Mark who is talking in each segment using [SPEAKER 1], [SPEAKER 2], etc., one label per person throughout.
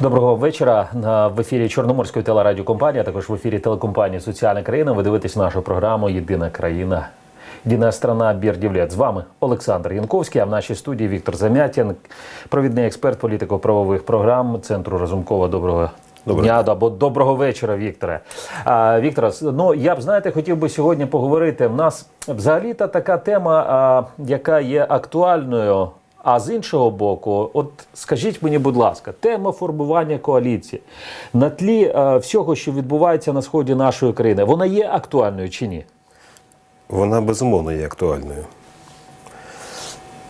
[SPEAKER 1] Доброго вечора. В ефірі Чорноморської телерадіокомпанії, а також в ефірі телекомпанії Соціальна країна. Ви дивитесь нашу програму Єдина країна. Єдина страна Бірдівлет. З вами Олександр Янковський. А в нашій студії Віктор Замятін, провідний експерт політико-правових програм Центру Разумкова. Доброго.
[SPEAKER 2] Доброго
[SPEAKER 1] Дня або доброго вечора, Вікторе. А, Вікторе, ну я б знаєте, хотів би сьогодні поговорити. В нас взагалі-то така тема, а, яка є актуальною. А з іншого боку, от скажіть мені, будь ласка, тема формування коаліції на тлі е, всього, що відбувається на сході нашої країни, вона є актуальною чи ні?
[SPEAKER 2] Вона безумовно є актуальною.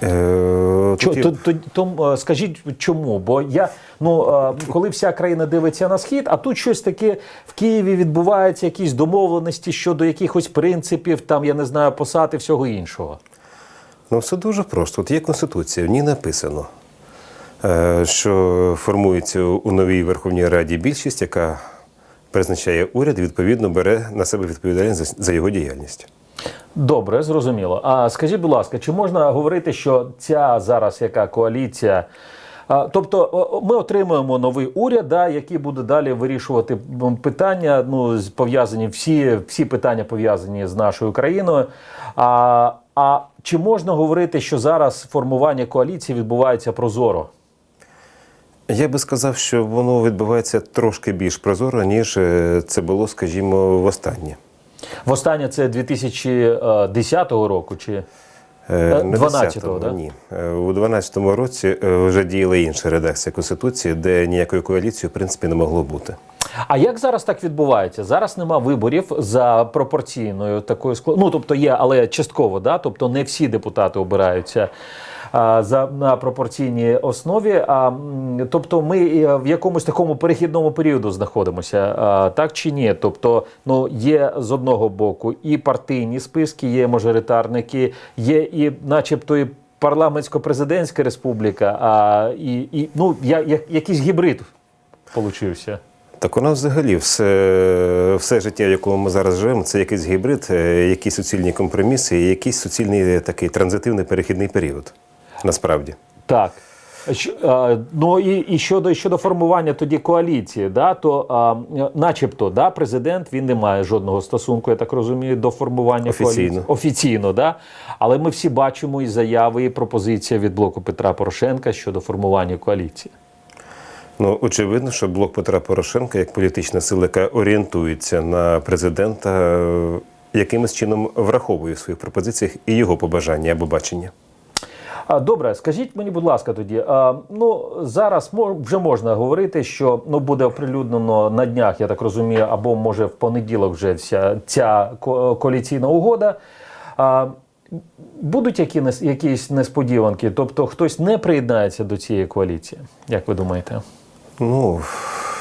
[SPEAKER 2] Е,
[SPEAKER 1] Чо,
[SPEAKER 2] тут
[SPEAKER 1] то, то, то, е, скажіть чому? Бо я ну е, коли вся країна дивиться на схід, а тут щось таке в Києві відбувається, якісь домовленості щодо якихось принципів, там я не знаю, посад і всього іншого.
[SPEAKER 2] Ну, все дуже просто. От є Конституція, в ній написано, е, що формується у новій Верховній Раді більшість, яка призначає уряд відповідно бере на себе відповідальність за, його діяльність.
[SPEAKER 1] Добре, зрозуміло. А скажіть, будь ласка, чи можна говорити, що ця зараз яка коаліція? Тобто ми отримуємо новий уряд, да, який буде далі вирішувати питання, ну пов'язані всі, всі питання пов'язані з нашою країною. А, а чи можна говорити, що зараз формування коаліції відбувається прозоро?
[SPEAKER 2] Я би сказав, що воно відбувається трошки більш прозоро, ніж е, це було, скажімо, востаннє.
[SPEAKER 1] Востаннє це 2010 року чи
[SPEAKER 2] Е, не
[SPEAKER 1] 12-го,
[SPEAKER 2] 10-го,
[SPEAKER 1] да?
[SPEAKER 2] Ні. Е, У 12-му році е, вже діяла інша редакція Конституції, де ніякої коаліції, в принципі, не могло бути.
[SPEAKER 1] А як зараз так відбувається? Зараз нема виборів за пропорційною такою склад... Ну, тобто є, але частково, да? тобто не всі депутати обираються. За на пропорційній основі, а тобто ми е, в якомусь такому перехідному періоду знаходимося, а, так чи ні? Тобто, ну є з одного боку і партійні списки, є мажоритарники, є і, начебто, і парламентсько-президентська республіка, а і, і ну я, я, якийсь гібрид получився.
[SPEAKER 2] Так у нас взагалі все, все життя, в якому ми зараз живемо, це якийсь гібрид, е, якісь суцільні компроміси якийсь суцільний такий транзитивний перехідний період. Насправді.
[SPEAKER 1] Так. Ну і, і щодо, щодо формування тоді коаліції, да, то а, начебто да, президент він не має жодного стосунку, я так розумію, до формування
[SPEAKER 2] Офіційно.
[SPEAKER 1] коаліції. Офіційно, да. Але ми всі бачимо і заяви, і пропозиція від блоку Петра Порошенка щодо формування коаліції.
[SPEAKER 2] Ну, очевидно, що блок Петра Порошенка, як політична сила, яка орієнтується на президента, е, якимось чином враховує в своїх пропозиціях і його побажання або бачення.
[SPEAKER 1] Добре, скажіть мені, будь ласка, тоді. Ну зараз вже можна говорити, що ну буде оприлюднено на днях, я так розумію, або може в понеділок вже вся ця коаліційна угода. Будуть які якісь несподіванки? Тобто хтось не приєднається до цієї коаліції, як ви думаєте?
[SPEAKER 2] Ну,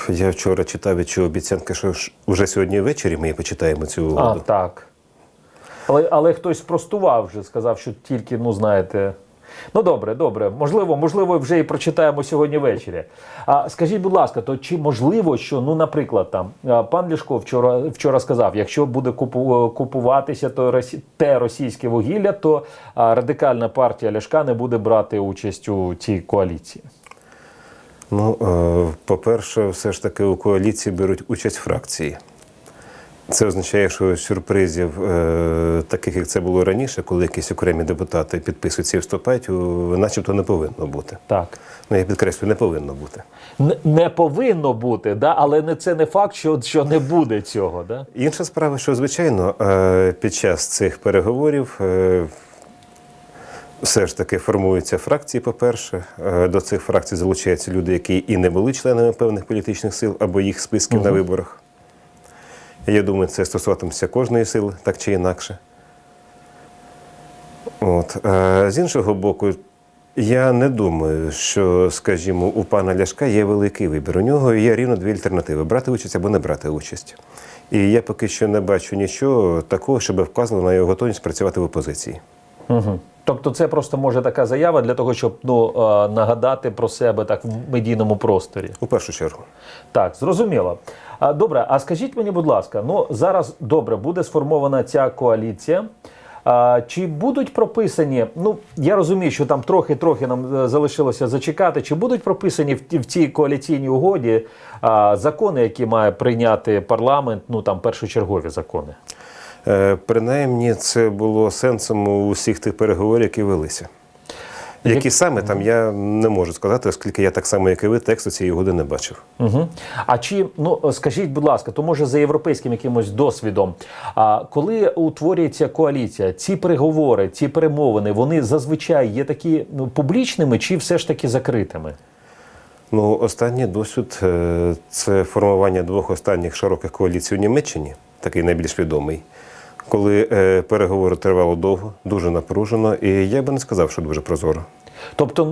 [SPEAKER 2] я вчора читав від чого обіцянки, що ж уже сьогодні ввечері ми почитаємо цю
[SPEAKER 1] А, так. Але, але хтось спростував вже, сказав, що тільки, ну знаєте. Ну добре, добре. Можливо, можливо, вже і прочитаємо сьогодні ввечері. А скажіть, будь ласка, то чи можливо, що, ну, наприклад, там пан Ляшко вчора вчора сказав, якщо буде купу, купуватися то росі- те російське вугілля, то а, радикальна партія Ляшка не буде брати участь у цій коаліції.
[SPEAKER 2] Ну, е, по-перше, все ж таки у коаліції беруть участь фракції. Це означає, що сюрпризів, е, таких як це було раніше, коли якісь окремі депутати підписуються і вступають, начебто не повинно бути.
[SPEAKER 1] Так.
[SPEAKER 2] Ну, я підкреслюю, не повинно бути.
[SPEAKER 1] Не, не повинно бути, да? але не, це не факт, що, що не буде цього. Да?
[SPEAKER 2] Інша справа, що звичайно, е, під час цих переговорів все ж таки формуються фракції, по-перше. Е, До цих фракцій залучаються люди, які і не були членами певних політичних сил або їх списків на виборах. Я думаю, це стосуватиметься кожної сили, так чи інакше. От. Е, З іншого боку, я не думаю, що, скажімо, у пана Ляшка є великий вибір. У нього є рівно дві альтернативи: брати участь або не брати участь. І я поки що не бачу нічого такого, щоб вказувало на його готовність працювати в опозиції.
[SPEAKER 1] Угу. Тобто це просто може така заява для того, щоб ну, е, нагадати про себе так в медійному просторі.
[SPEAKER 2] У першу чергу.
[SPEAKER 1] Так, зрозуміло. Добре, а скажіть мені, будь ласка, ну зараз добре буде сформована ця коаліція. А, чи будуть прописані? Ну я розумію, що там трохи-трохи нам е, залишилося зачекати. Чи будуть прописані в, в цій коаліційній угоді а, закони, які має прийняти парламент? Ну там першочергові закони?
[SPEAKER 2] Е, Принаймні, це було сенсом у всіх тих переговорів, які велися. Які саме там я не можу сказати, оскільки я так само, як і ви, тексту цієї угоди не бачив.
[SPEAKER 1] Угу. А чи ну скажіть, будь ласка, то може за європейським якимось досвідом? А коли утворюється коаліція, ці переговори, ці перемовини, вони зазвичай є такі ну, публічними чи все ж таки закритими?
[SPEAKER 2] Ну, останній досвід е, це формування двох останніх широких коаліцій у Німеччині, такий найбільш відомий, коли е, переговори тривало довго, дуже напружено, і я би не сказав, що дуже прозоро.
[SPEAKER 1] Тобто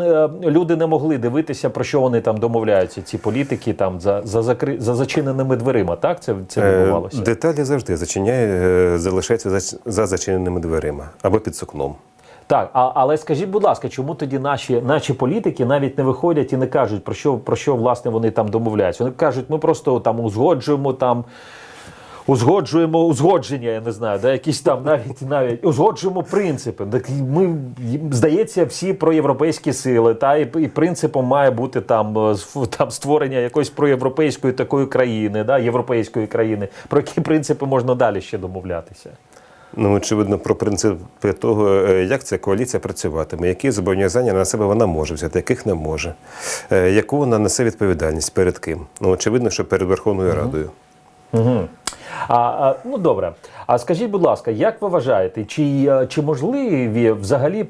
[SPEAKER 1] люди не могли дивитися, про що вони там домовляються, ці політики там за, за, закри... за зачиненими дверима. Так це, це
[SPEAKER 2] Е,
[SPEAKER 1] відбувалося?
[SPEAKER 2] Деталі завжди зачиняє, е, залишаються за, за зачиненими дверима або під сукном.
[SPEAKER 1] Так, а, але скажіть, будь ласка, чому тоді наші, наші політики навіть не виходять і не кажуть, про що, про що власне вони там домовляються? Вони кажуть, ми просто там узгоджуємо там. Узгоджуємо узгодження, я не знаю, да, якісь там навіть навіть узгоджуємо принципи. Так ми здається, всі проєвропейські сили, та і, і принципом має бути там, е, там створення якоїсь проєвропейської такої країни, да, європейської країни. Про які принципи можна далі ще домовлятися?
[SPEAKER 2] Ну, очевидно, про принципи того, е, як ця коаліція працюватиме, які зобов'язання на себе вона може взяти, яких не може, е, яку вона несе відповідальність перед ким. Ну, очевидно, що перед Верховною Радою.
[SPEAKER 1] Угу. А, а, ну добре. А скажіть, будь ласка, як ви вважаєте, чи, чи можливі взагалі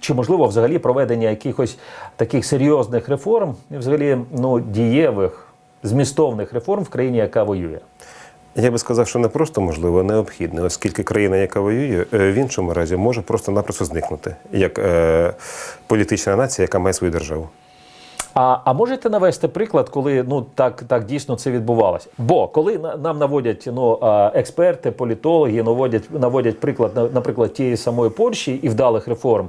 [SPEAKER 1] чи можливо взагалі проведення якихось таких серйозних реформ, взагалі ну дієвих змістовних реформ в країні, яка воює?
[SPEAKER 2] Я би сказав, що не просто можливо, а необхідне, оскільки країна, яка воює, е, в іншому разі може просто-напросто зникнути, як е, політична нація, яка має свою державу.
[SPEAKER 1] А, а можете навести приклад, коли ну так, так дійсно це відбувалося? Бо коли нам наводять ну, експерти, політологи, наводять, наводять приклад, на- наприклад, тієї самої Польщі і вдалих реформ.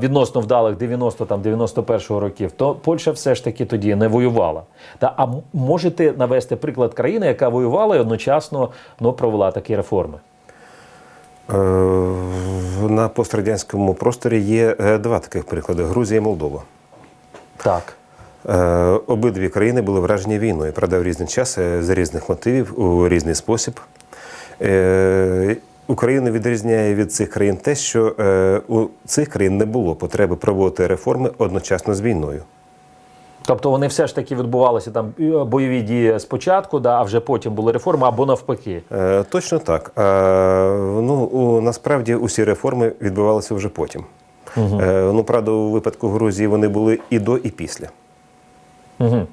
[SPEAKER 1] Відносно вдалих 90 там 91-го років, то Польща все ж таки тоді не воювала. Та а можете навести приклад країни, яка воювала і одночасно ну, провела такі реформи?
[SPEAKER 2] Е, На пострадянському просторі є е, два таких приклади: Грузія і Молдова.
[SPEAKER 1] Так.
[SPEAKER 2] Е, Обидві країни були вражені війною, правда, в різний час, е, з різних мотивів, у різний спосіб. Е, Україну відрізняє від цих країн те, що у цих країн не було потреби проводити реформи одночасно з війною.
[SPEAKER 1] Тобто вони все ж таки відбувалися там бойові дії спочатку, да, а вже потім були реформи або навпаки.
[SPEAKER 2] Точно так. Ну, насправді усі реформи відбувалися вже потім. Е, Ну, правда, у випадку Грузії вони були і до, і після.
[SPEAKER 1] Угу.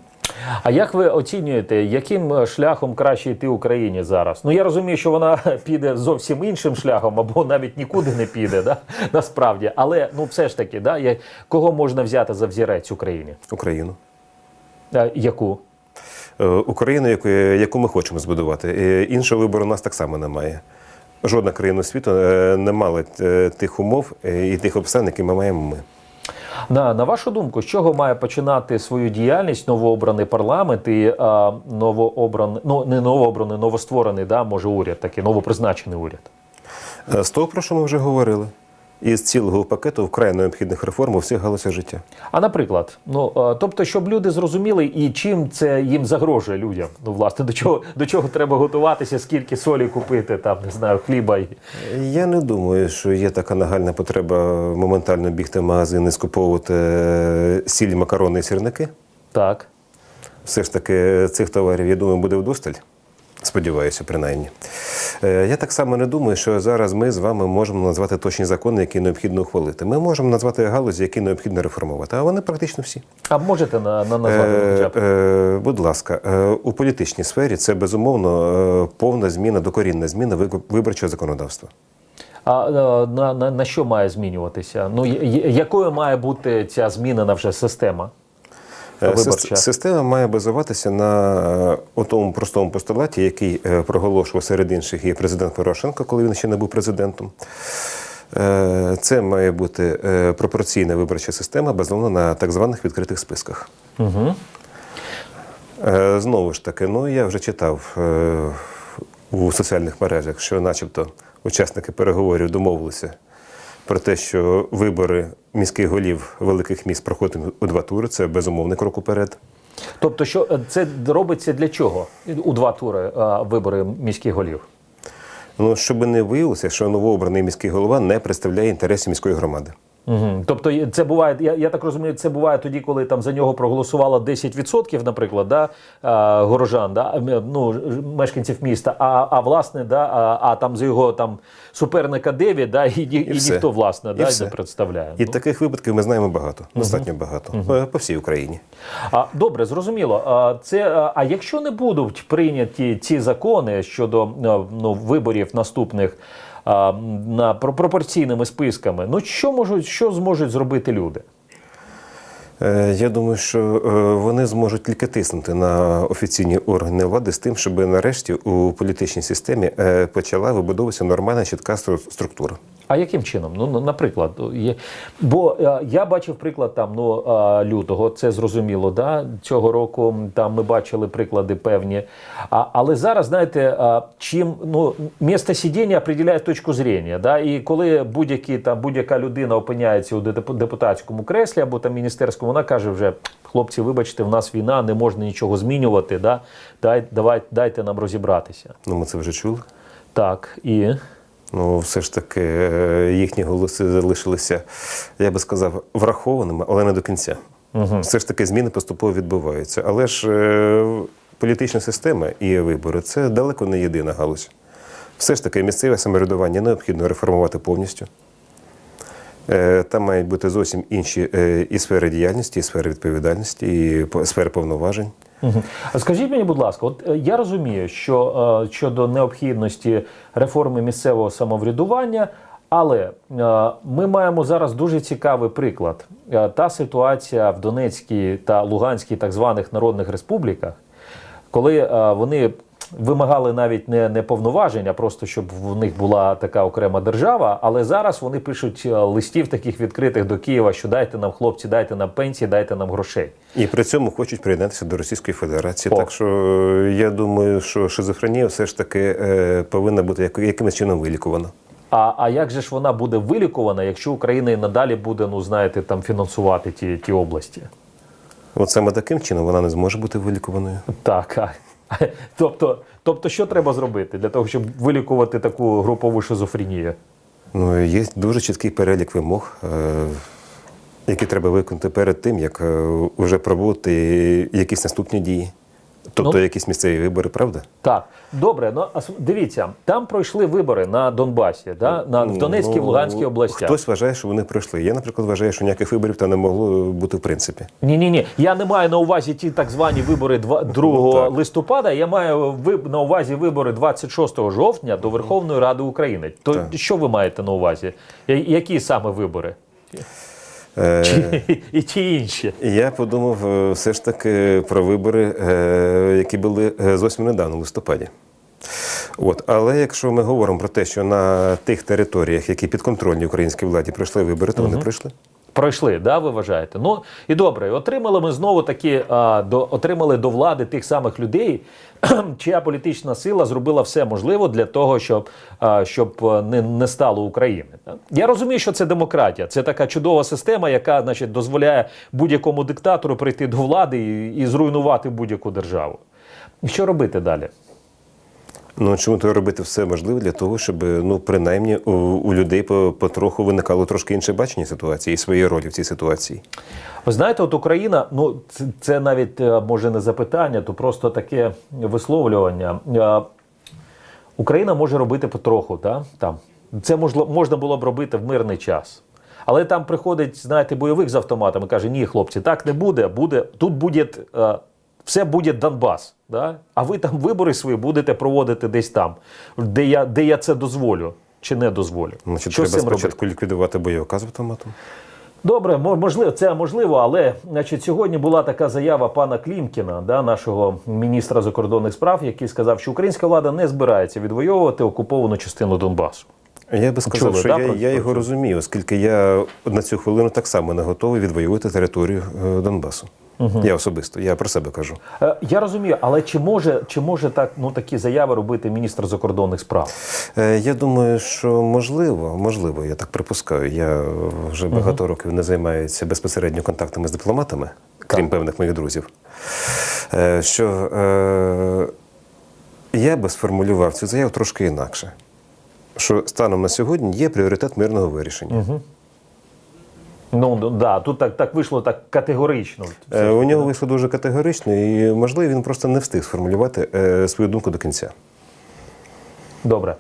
[SPEAKER 1] А як ви оцінюєте, яким е, шляхом краще йти Україні зараз? Ну я розумію, що вона піде зовсім іншим шляхом, або навіть нікуди не піде, да? насправді. Але ну все ж таки, да, кого можна взяти за взірець Україні?
[SPEAKER 2] Україну.
[SPEAKER 1] Е, яку?
[SPEAKER 2] Е, Україну, яку, яку ми хочемо збудувати. Е, Іншого вибору у нас так само немає. Жодна країна світу е, не мала е, тих умов е, і тих обставин, які ми маємо ми.
[SPEAKER 1] На, на вашу думку, з чого має починати свою діяльність новообраний парламент і а, новообраний, ну не новообраний, новостворений, да, може уряд, такий новопризначений уряд?
[SPEAKER 2] З того, про що ми вже говорили, із цілого пакету вкрай необхідних реформ у всіх галузях життя.
[SPEAKER 1] А наприклад, ну е, тобто, щоб люди зрозуміли, і чим це їм загрожує людям. Ну, власне, до чого до чого треба готуватися, скільки солі купити, там не знаю, хліба.
[SPEAKER 2] Я не думаю, що є така нагальна потреба моментально бігти в магазин і скуповувати е, сіль, макарони і сірники.
[SPEAKER 1] Так.
[SPEAKER 2] Все ж таки цих товарів, я думаю, буде вдосталь. Сподіваюся, принаймні. Е, Я так само не думаю, що зараз ми з вами можемо назвати точні закони, які необхідно ухвалити. Ми можемо назвати галузі, які необхідно реформувати, а вони практично всі.
[SPEAKER 1] А можете на, на назвати
[SPEAKER 2] Е, е, будь ласка, е, у політичній сфері це безумовно е, повна зміна, докорінна зміна виборчого законодавства.
[SPEAKER 1] А е, на, на, на що має змінюватися? Ну якою має бути ця змінена вже система?
[SPEAKER 2] Е,
[SPEAKER 1] Виборча.
[SPEAKER 2] Система має базуватися на е, тому простому постулаті, який е, проголошував серед інших і президент Порошенко, коли він ще не був президентом. Це має бути пропорційна виборча система, базована на так званих відкритих списках.
[SPEAKER 1] Угу.
[SPEAKER 2] Знову ж таки, ну я вже читав у соціальних мережах, що, начебто, учасники переговорів домовилися про те, що вибори міських голів великих міст проходять у два тури. Це безумовний крок уперед.
[SPEAKER 1] Тобто, що е, це робиться для чого? У два тури е, вибори міських голів.
[SPEAKER 2] Ну, щоб не виявилося, що новообраний міський голова не представляє інтересів міської громади.
[SPEAKER 1] Угу. Тобто це буває, я, я так розумію, це буває тоді, коли там за нього проголосувало 10%, наприклад, да, а, горожан, да, ну, мешканців міста, а, а власне, да, а, а там за його там суперника 9, да, і, ні- і,
[SPEAKER 2] все.
[SPEAKER 1] ніхто власне
[SPEAKER 2] І
[SPEAKER 1] да,
[SPEAKER 2] все.
[SPEAKER 1] не представляє.
[SPEAKER 2] І
[SPEAKER 1] Ну,
[SPEAKER 2] таких випадків ми знаємо багато, достатньо багато е, по всій Україні.
[SPEAKER 1] А, добре, зрозуміло. А, це, а, а якщо не будуть прийняті ці закони щодо ну, виборів наступних а, на про- пропорційними списками, ну що можуть, що зможуть зробити люди?
[SPEAKER 2] Е, Я думаю, що е, вони зможуть тільки тиснути на офіційні органи влади з тим, щоб нарешті у політичній системі е, почала вибудовуватися нормальна чітка стру- структура.
[SPEAKER 1] А яким чином? Ну, наприклад, є. бо е, я бачив приклад там ну, е, лютого, це зрозуміло. Да? Цього року там ми бачили приклади певні. А, але зараз, знаєте, е, чим ну, місце сидіння определяє точку зрення. Да? І коли будь-які там будь-яка людина опиняється у депутатському креслі або там міністерському, вона каже вже. Хлопці, вибачте, в нас війна, не можна нічого змінювати. Да? Дай, давай, дайте нам розібратися.
[SPEAKER 2] Ну, ми це вже чули.
[SPEAKER 1] Так, і
[SPEAKER 2] Ну, все ж таки, е, їхні голоси залишилися, я би сказав, врахованими, але не до кінця. Угу. Все ж таки, зміни поступово відбуваються. Але ж е, політична система і вибори це далеко не єдина галузь. Все ж таки, місцеве самоврядування необхідно реформувати повністю. Е, Там мають бути зовсім інші е, і сфери діяльності, і сфери відповідальності, і сфери повноважень.
[SPEAKER 1] Скажіть мені, будь ласка, от е, я розумію, що е, щодо необхідності реформи місцевого самоврядування, але е, ми маємо зараз дуже цікавий приклад. Та ситуація в Донецькій та Луганській так званих народних республіках, коли вони вимагали навіть не, не повноважень, а просто щоб в них була така окрема держава. Але зараз вони пишуть е, листів таких відкритих до Києва, що дайте нам хлопці, дайте нам пенсії, дайте нам грошей.
[SPEAKER 2] І при цьому хочуть приєднатися до Російської Федерації.
[SPEAKER 1] О.
[SPEAKER 2] Так що е, я думаю, що шизофренія все ж таки е, повинна бути як- якимось чином вилікувана.
[SPEAKER 1] А, а як же ж вона буде вилікувана, якщо Україна і надалі буде, ну знаєте, там фінансувати ті, ті області?
[SPEAKER 2] От саме таким чином вона не зможе бути вилікуваною.
[SPEAKER 1] Так. Тобто, тобто, що треба зробити для того, щоб вилікувати таку групову шизофренію?
[SPEAKER 2] Ну, є дуже чіткий перелік вимог, е, які треба виконати перед тим, як е, вже пробувати якісь наступні дії. Тобто
[SPEAKER 1] Ну.
[SPEAKER 2] якісь місцеві вибори, правда?
[SPEAKER 1] Так, добре, ну дивіться, там пройшли вибори на Донбасі, да? на, в Донецькій, в Луганській областях.
[SPEAKER 2] Ну, Хтось вважає, що вони пройшли. Я, наприклад, вважаю, що ніяких виборів там не могло бути в принципі.
[SPEAKER 1] Ні, ні, ні. Я не маю на увазі ті так звані вибори 2, 2
[SPEAKER 2] Ну,
[SPEAKER 1] листопада. Я маю на увазі вибори 26 жовтня до Верховної Ради України. То
[SPEAKER 2] Так.
[SPEAKER 1] що ви маєте на увазі? Які саме вибори?
[SPEAKER 2] Е,
[SPEAKER 1] І ті інші.
[SPEAKER 2] Я подумав е, все ж таки про вибори, е, які були зовсім недавно в листопаді. От. Але якщо ми говоримо про те, що на тих територіях, які підконтрольні українській владі, пройшли вибори, то вони пройшли.
[SPEAKER 1] Пройшли, да, ви вважаєте? Ну і добре, отримали ми знову таки а, до отримали до влади тих самих людей, чия політична сила зробила все можливе для того, щоб, а, щоб не, не стало України. Я розумію, що це демократія. Це така чудова система, яка значить дозволяє будь-якому диктатору прийти до влади і, і зруйнувати будь-яку державу. Що робити далі?
[SPEAKER 2] Ну чому то робити все можливе для того, щоб ну принаймні у, у людей потроху виникало трошки інше бачення ситуації і своєї ролі в цій ситуації.
[SPEAKER 1] Ви знаєте, от Україна, ну це, це навіть е, може не запитання, то просто таке висловлювання. Е, Україна може робити потроху, та? там. Це можло, можна було б робити в мирний час. Але там приходить, знаєте, бойовик з автоматом і каже: ні, хлопці, так не буде. буде тут буде е, все буде Донбас. Да? А ви там вибори свої будете проводити десь там, де я, де я це дозволю чи не дозволю.
[SPEAKER 2] Значить,
[SPEAKER 1] Що
[SPEAKER 2] треба
[SPEAKER 1] цим робити?
[SPEAKER 2] спочатку ліквідувати бойовика з автоматом.
[SPEAKER 1] Добре, мо- можливо, це можливо, але значить, сьогодні була така заява пана Клімкіна, да, нашого міністра закордонних справ, який сказав, що українська влада не збирається відвоювати окуповану частину Донбасу.
[SPEAKER 2] Я би сказав,
[SPEAKER 1] Чули,
[SPEAKER 2] що
[SPEAKER 1] да,
[SPEAKER 2] я, я його розумію, оскільки я на цю хвилину так само не готовий відвоювати територію е, Донбасу. Я особисто, я про себе кажу.
[SPEAKER 1] Е, Я розумію, але чи може, чи може так, ну, такі заяви робити міністр закордонних справ?
[SPEAKER 2] Е, Я думаю, що можливо, можливо, я так припускаю. Я вже багато років не займаюся безпосередньо контактами з дипломатами, крім певних моїх друзів. Е, Що е, я би сформулював цю заяву трошки інакше. Що станом на сьогодні є пріоритет мирного вирішення.
[SPEAKER 1] Ну ну, да, тут так, так вийшло так категорично.
[SPEAKER 2] Е, У нього вийшло дуже категорично, і можливо він просто не встиг сформулювати е, свою думку до кінця.
[SPEAKER 1] Добре.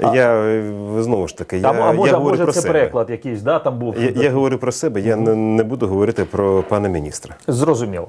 [SPEAKER 2] Я знову ж таки,
[SPEAKER 1] Там,
[SPEAKER 2] я,
[SPEAKER 1] а може,
[SPEAKER 2] я говорю
[SPEAKER 1] може
[SPEAKER 2] про
[SPEAKER 1] це
[SPEAKER 2] себе.
[SPEAKER 1] переклад якийсь, да, там був.
[SPEAKER 2] Я, я говорю про себе, я не, не буду говорити про пана міністра.
[SPEAKER 1] Зрозуміло.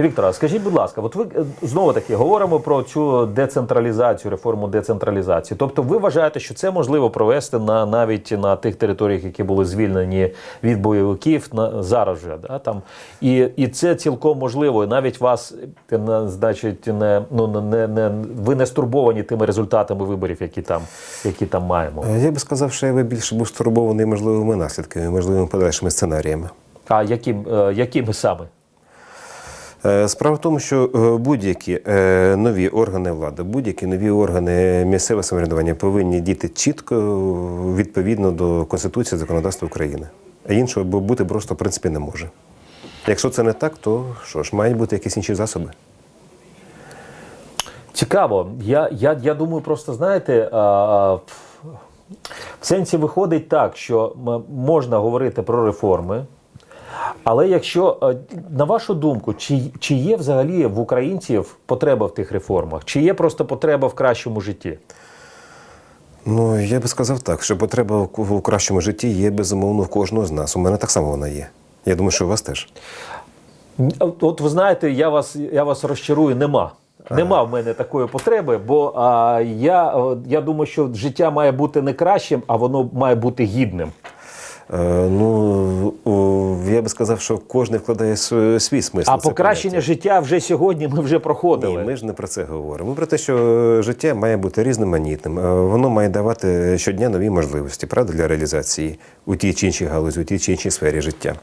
[SPEAKER 1] Віктора, скажіть, будь ласка, от ви е, знову таки говоримо про цю децентралізацію, реформу децентралізації. Тобто, ви вважаєте, що це можливо провести на навіть на тих територіях, які були звільнені від бойовиків, на зараз вже да там і, і це цілком можливо. І навіть вас е, значить не ну не, не ви не стурбовані тими результатами виборів, які там які там маємо.
[SPEAKER 2] Е, Я би сказав, що я би більше був стурбований можливими наслідками, можливими подальшими сценаріями.
[SPEAKER 1] А яким е, якими саме?
[SPEAKER 2] Е, Справа в тому, що будь-які нові органи влади, будь-які нові органи місцевого самоврядування повинні діяти чітко відповідно до Конституції законодавства України. А іншого бути просто в принципі не може. Якщо це не так, то що ж, мають бути якісь інші засоби.
[SPEAKER 1] Цікаво. Я, я, я думаю, просто знаєте, а, в сенсі виходить так, що можна говорити про реформи. Але якщо, е, на вашу думку, чи, чи є взагалі в українців потреба в тих реформах? Чи є просто потреба в кращому житті?
[SPEAKER 2] Ну, я би сказав так, що потреба в в кращому житті є безумовно в кожного з нас. У мене так само вона є. Я думаю, що у вас теж.
[SPEAKER 1] От ви знаєте, я вас, я вас розчарую, нема. Нема в мене такої потреби, бо а, я, я думаю, що життя має бути не кращим, а воно має бути гідним.
[SPEAKER 2] Е, ну, о, я би сказав, що кожен вкладає свій, смисл.
[SPEAKER 1] А покращення
[SPEAKER 2] поняття.
[SPEAKER 1] життя вже сьогодні ми вже проходили.
[SPEAKER 2] Ні, ми ж не про це говоримо. Ми про те, що життя має бути різноманітним. Е, Воно має давати щодня нові можливості, правда, для реалізації у тій чи іншій галузі, у тій чи іншій сфері життя.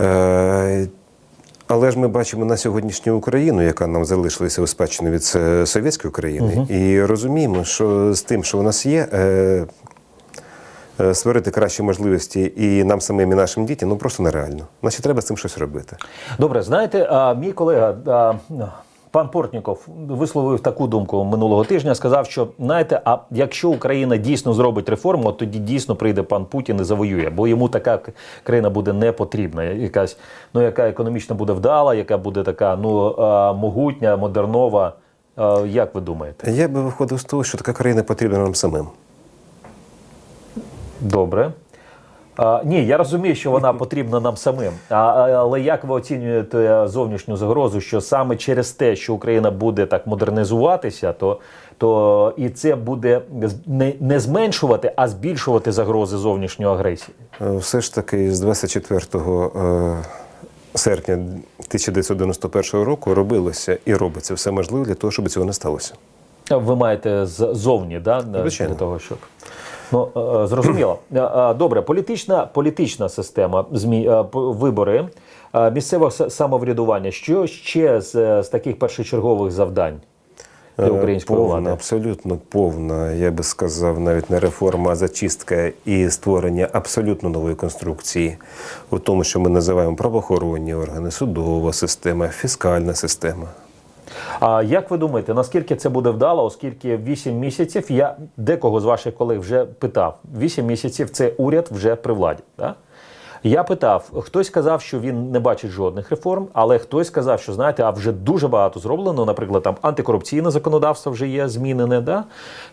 [SPEAKER 2] Е, Але ж ми бачимо на сьогоднішню Україну, яка нам залишилася у спадщину від е, совєтської України, і розуміємо, що з тим, що у нас є, е, е, створити кращі можливості і нам самим, і нашим дітям, ну просто нереально. Значить, треба з цим щось робити.
[SPEAKER 1] Добре, знаєте, а, мій колега. Пан Портніков висловив таку думку минулого тижня. Сказав, що знаєте, а якщо Україна дійсно зробить реформу, от тоді дійсно прийде пан Путін і завоює, бо йому така країна буде не потрібна. Якась ну яка економічно буде вдала, яка буде така ну могутня, модернова. Як ви думаєте?
[SPEAKER 2] Я би виходив з того, що така країна потрібна нам самим.
[SPEAKER 1] Добре. А, ні, я розумію, що вона потрібна нам самим. А, але як ви оцінюєте зовнішню загрозу, що саме через те, що Україна буде так модернізуватися, то, то і це буде не, не зменшувати, а збільшувати загрози зовнішньої агресії?
[SPEAKER 2] Е, Все ж таки з 24 е, серпня 1991 року робилося і робиться все можливе для того, щоб цього не сталося.
[SPEAKER 1] Ви маєте ззовні, да?
[SPEAKER 2] Звичайно.
[SPEAKER 1] для того, щоб. Ну, е, е, зрозуміло. Е, Добре, політична, політична система, змі, вибори, місцеве с- самоврядування. Що ще з, з таких першочергових завдань для української
[SPEAKER 2] повна,
[SPEAKER 1] влади?
[SPEAKER 2] абсолютно повна, я би сказав, навіть не реформа, а зачистка і створення абсолютно нової конструкції у тому, що ми називаємо правоохоронні органи, судова система, фіскальна система.
[SPEAKER 1] А як ви думаєте, наскільки це буде вдало, оскільки 8 місяців я декого з ваших колег вже питав: 8 місяців це уряд вже при владі. Да? Я питав, хтось сказав, що він не бачить жодних реформ, але хтось сказав, що знаєте, а вже дуже багато зроблено. Наприклад, там антикорупційне законодавство вже є змінене. Да?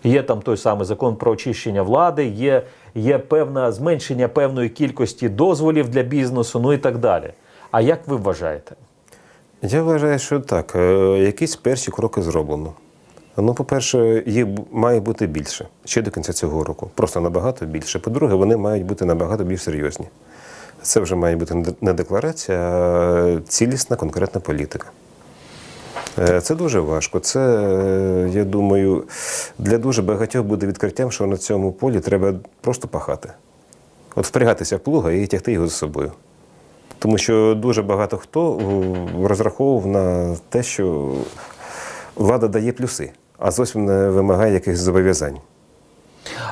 [SPEAKER 1] Є там той самий закон про очищення влади, є, є певне зменшення певної кількості дозволів для бізнесу, ну і так далі. А як ви вважаєте?
[SPEAKER 2] Я вважаю, що так, е, якісь перші кроки зроблено. Ну, по-перше, їх має бути більше ще до кінця цього року. Просто набагато більше. По-друге, вони мають бути набагато більш серйозні. Це вже має бути не декларація, а цілісна конкретна політика. Е, Це дуже важко. Це, е, я думаю, для дуже багатьох буде відкриттям, що на цьому полі треба просто пахати. От впрягатися в плуга і тягти його за собою. Тому що дуже багато хто е, розраховував на те, що влада дає плюси, а зовсім не вимагає якихось зобов'язань.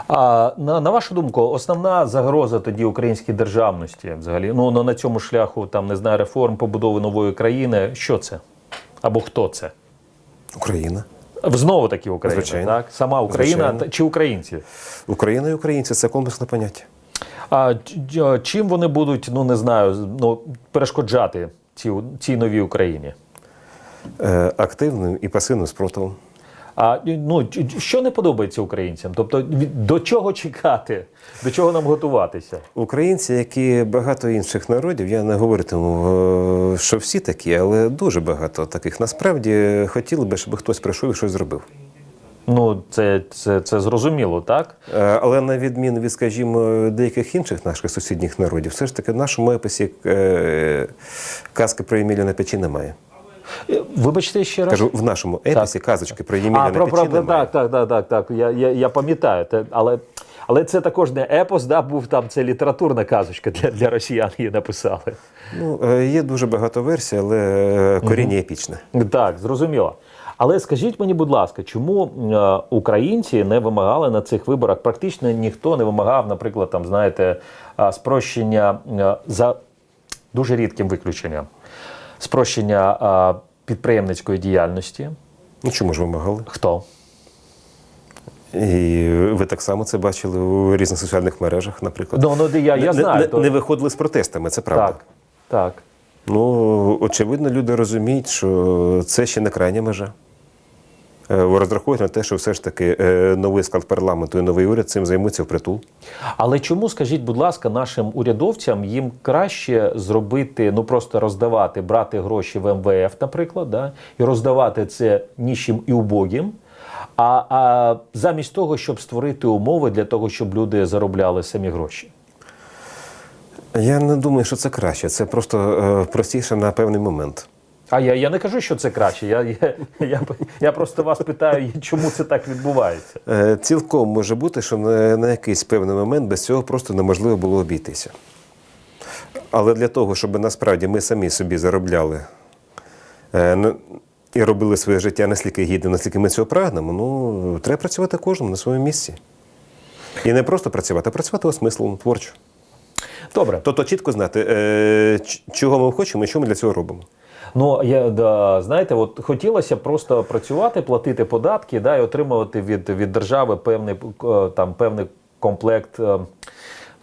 [SPEAKER 1] А на, на вашу думку, основна загроза тоді українській державності, взагалі, ну ну, на цьому шляху там не знаю реформ, побудови нової країни. Що це? Або хто це?
[SPEAKER 2] Україна.
[SPEAKER 1] Знову таки Україна,
[SPEAKER 2] Звичайно.
[SPEAKER 1] так? Сама Україна
[SPEAKER 2] Звичайно.
[SPEAKER 1] чи українці?
[SPEAKER 2] Україна і українці це комплексне поняття.
[SPEAKER 1] А чим вони будуть, ну не знаю, ну перешкоджати цій, цій новій Україні?
[SPEAKER 2] Е, Активним і пасивним спротивом.
[SPEAKER 1] А ну що не подобається українцям? Тобто до чого чекати, до чого нам готуватися?
[SPEAKER 2] Українці, як і багато інших народів, я не говоритиму, е, що всі такі, але дуже багато таких. Насправді хотіли би, щоб хтось прийшов і щось зробив.
[SPEAKER 1] Ну це, це, це зрозуміло, так?
[SPEAKER 2] Е, Але на відміну від, скажімо, деяких інших наших сусідніх народів, все ж таки в нашому епосі е, казки про Емілію на печі немає.
[SPEAKER 1] Е, Вибачте ще раз.
[SPEAKER 2] Кажу, в нашому епосі казочки про Емілію
[SPEAKER 1] а,
[SPEAKER 2] на
[SPEAKER 1] про,
[SPEAKER 2] печі
[SPEAKER 1] про,
[SPEAKER 2] немає.
[SPEAKER 1] так, так, так, так, так. Я, я, я пам'ятаю. Але, але це також не епос, да, був там це літературна казочка для, для росіян її написали.
[SPEAKER 2] Ну, є дуже багато версій, але коріння епічне.
[SPEAKER 1] Так, зрозуміло. Але скажіть мені, будь ласка, чому е, українці не вимагали на цих виборах? Практично ніхто не вимагав, наприклад, там, знаєте, е, спрощення е, за дуже рідким виключенням, спрощення підприємницької діяльності.
[SPEAKER 2] Ну, чому ж вимагали?
[SPEAKER 1] Хто?
[SPEAKER 2] І ви так само це бачили у різних соціальних мережах, наприклад.
[SPEAKER 1] Ну, ну я, я
[SPEAKER 2] не,
[SPEAKER 1] знаю.
[SPEAKER 2] не,
[SPEAKER 1] то-
[SPEAKER 2] не виходили з протестами, це правда.
[SPEAKER 1] Так, так.
[SPEAKER 2] Ну, очевидно, люди розуміють, що це ще не крайня межа. Е, Розраховують на те, що все ж таки е, новий склад парламенту і новий уряд цим займуться впритул.
[SPEAKER 1] Але чому, скажіть, будь ласка, нашим урядовцям їм краще зробити, ну просто роздавати, брати гроші в МВФ, наприклад, да, і роздавати це ніщим і убогим, а, а замість того, щоб створити умови для того, щоб люди заробляли самі гроші.
[SPEAKER 2] Я не думаю, що це краще. Це просто е, простіше на певний момент.
[SPEAKER 1] А я, я не кажу, що це краще. Я, я, я, я просто вас питаю, чому це так відбувається.
[SPEAKER 2] Е, Цілком може бути, що на, на якийсь певний момент без цього просто неможливо було обійтися. Але для того, щоб насправді ми самі собі заробляли е, і робили своє життя настільки гідним, наскільки ми цього прагнемо, ну треба працювати кожному на своєму місці. І не просто працювати, а працювати осмислено, творчо.
[SPEAKER 1] Добре.
[SPEAKER 2] Тобто чітко знати, е, чого ми хочемо і що ми для цього робимо.
[SPEAKER 1] Ну я да, знаєте, от хотілося просто працювати, платити податки, да, і отримувати від, від держави певний е, там певний комплект е,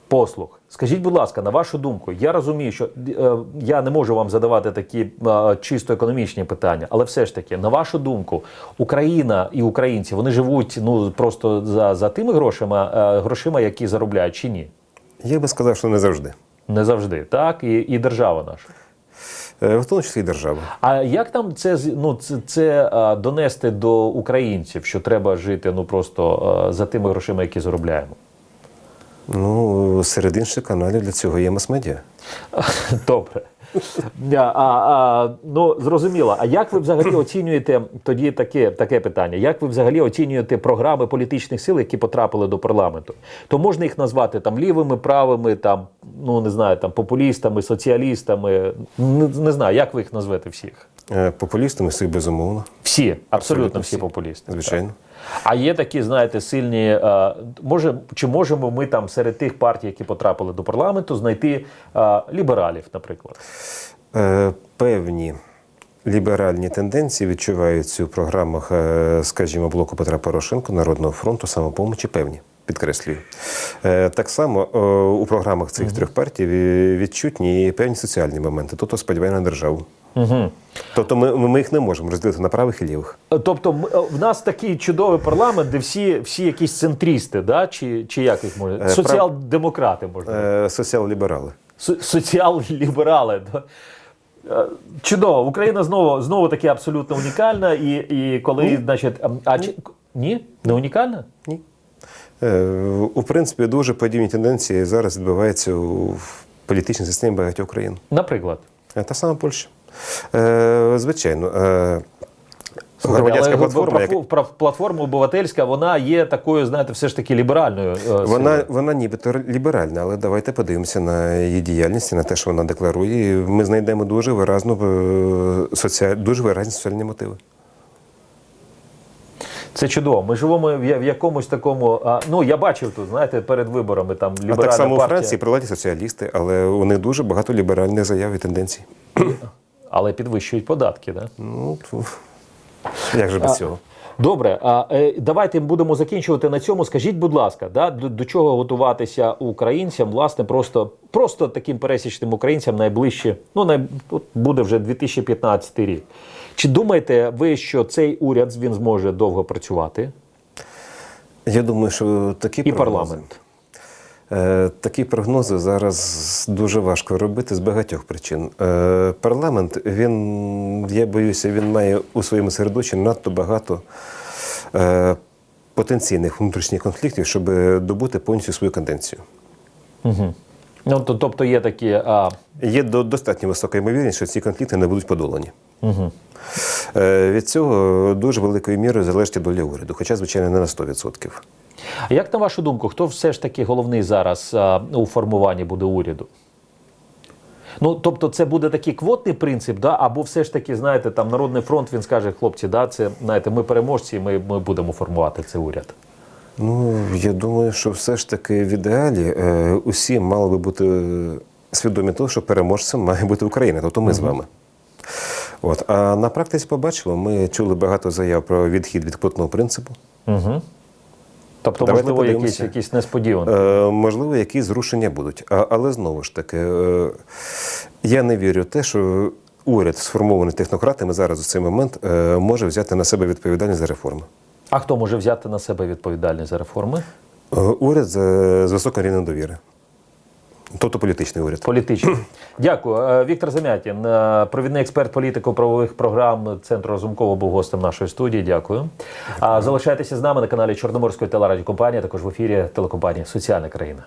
[SPEAKER 1] послуг. Скажіть, будь ласка, на вашу думку, я розумію, що е, я не можу вам задавати такі е, чисто економічні питання, але все ж таки, на вашу думку, Україна і українці вони живуть ну просто за, за тими грошима, е, грошима, які заробляють, чи ні?
[SPEAKER 2] Я би сказав, що не завжди.
[SPEAKER 1] Не завжди, так і, і держава наша.
[SPEAKER 2] Е, В тому числі і держава.
[SPEAKER 1] А як там це ну, це, це донести до українців, що треба жити ну просто за тими грошима, які заробляємо?
[SPEAKER 2] Ну, серед інших каналів для цього є мас-медіа.
[SPEAKER 1] Добре. Ну, зрозуміло. А як ви взагалі оцінюєте тоді таке, таке питання? Як ви взагалі оцінюєте програми політичних сил, які потрапили до парламенту? То можна їх назвати там лівими, правими, там, ну не знаю, там популістами, соціалістами. Не, не знаю, як ви їх назвете всіх?
[SPEAKER 2] Е, Популістами всіх безумовно,
[SPEAKER 1] Всі, абсолютно,
[SPEAKER 2] Абсолютно
[SPEAKER 1] всі
[SPEAKER 2] всі.
[SPEAKER 1] популісти.
[SPEAKER 2] звичайно.
[SPEAKER 1] А є такі, знаєте, сильні. е, може, чи можемо ми там серед тих партій, які потрапили до парламенту, знайти е, лібералів, наприклад?
[SPEAKER 2] Е, Певні ліберальні тенденції відчуваються у програмах, скажімо, блоку Петра Порошенко, Народного фронту, самопомочі певні. Підкреслюю. Е, Так само е, у програмах цих трьох партій відчутні і певні соціальні моменти, тобто сподівання на державу.
[SPEAKER 1] Угу.
[SPEAKER 2] Тобто ми, ми їх не можемо розділити на правих і лівих.
[SPEAKER 1] Тобто, е, в нас такий чудовий парламент, де всі, всі якісь центристи, да? чи, чи як їх можна? Соціал-демократи можна.
[SPEAKER 2] Соціал-ліберали.
[SPEAKER 1] Соціал-ліберали. Чудово, Україна знову знову таки абсолютно унікальна. І, і коли, значить, а, а чи ні? Не унікальна?
[SPEAKER 2] Ні. Е, У принципі, дуже подібні тенденції зараз відбуваються у політичній системі багатьох країн.
[SPEAKER 1] Наприклад.
[SPEAKER 2] Е, Та сама Польща. Е, Звичайно, Громадянська
[SPEAKER 1] але
[SPEAKER 2] платформа, як-
[SPEAKER 1] платформа обивательська, вона є такою, знаєте, все ж таки ліберальною.
[SPEAKER 2] Вона, вона нібито ліберальна, але давайте подивимося на її діяльність, на те, що вона декларує. Ми знайдемо дуже виразно е, соціаль... дуже виразні соціальні мотиви.
[SPEAKER 1] Це чудово. Ми живемо в, якомусь такому. А, ну я бачив тут, знаєте, перед виборами там
[SPEAKER 2] А
[SPEAKER 1] ліберальна
[SPEAKER 2] так само у Франції при владі соціалісти, але у них дуже багато ліберальних заяв і тенденцій.
[SPEAKER 1] але підвищують податки. Да?
[SPEAKER 2] Ну, як же без цього?
[SPEAKER 1] Добре, а е, давайте будемо закінчувати на цьому. Скажіть, будь ласка, да, до, до чого готуватися українцям, власне, просто, просто таким пересічним українцям найближче, ну най, буде вже 2015 рік. Чи думаєте ви, що цей уряд він зможе довго працювати?
[SPEAKER 2] Я думаю, що такі
[SPEAKER 1] І
[SPEAKER 2] прогнози,
[SPEAKER 1] парламент.
[SPEAKER 2] Е, Такі прогнози зараз дуже важко робити з багатьох причин. Е, Парламент, він, я боюся, він має у своєму середовищі надто багато е, потенційних внутрішніх конфліктів, щоб добути повністю свою каденцію.
[SPEAKER 1] Угу. Ну, то, тобто є такі. А,
[SPEAKER 2] Є достатньо висока ймовірність, що ці конфлікти не будуть подолані.
[SPEAKER 1] Угу.
[SPEAKER 2] Від цього дуже великою мірою залежить доля уряду, хоча, звичайно, не на 100%.
[SPEAKER 1] А як на вашу думку, хто все ж таки головний зараз а, у формуванні буде уряду? Ну, тобто, це буде такий квотний принцип, да? або все ж таки, знаєте, там Народний фронт він скаже, хлопці, да, це знаєте, ми переможці, ми, ми будемо формувати цей уряд.
[SPEAKER 2] Ну, я думаю, що все ж таки в ідеалі е, усі мали би бути свідомі того, що переможцем має бути Україна, тобто ми з вами. От. А на практиці побачимо, ми чули багато заяв про відхід від квотного принципу.
[SPEAKER 1] Угу. Тобто,
[SPEAKER 2] Давайте
[SPEAKER 1] можливо, якісь, якісь несподіванки.
[SPEAKER 2] Е, можливо, якісь зрушення будуть. А, але знову ж таки, е, я не вірю в те, що уряд, сформований технократами, зараз у цей момент е, може взяти на себе відповідальність за реформи.
[SPEAKER 1] А хто може взяти на себе відповідальність за реформи?
[SPEAKER 2] Е, уряд з, з високим рівнем довіри. Тобто політичний уряд.
[SPEAKER 1] Політичний. Дякую. Е, Віктор Замятін, е, провідний експерт політико-правових програм Центру Разумкова, був гостем нашої студії. Дякую. Дякую. залишайтеся з нами на каналі Чорноморської телерадіокомпанії, також в ефірі телекомпанії Соціальна країна.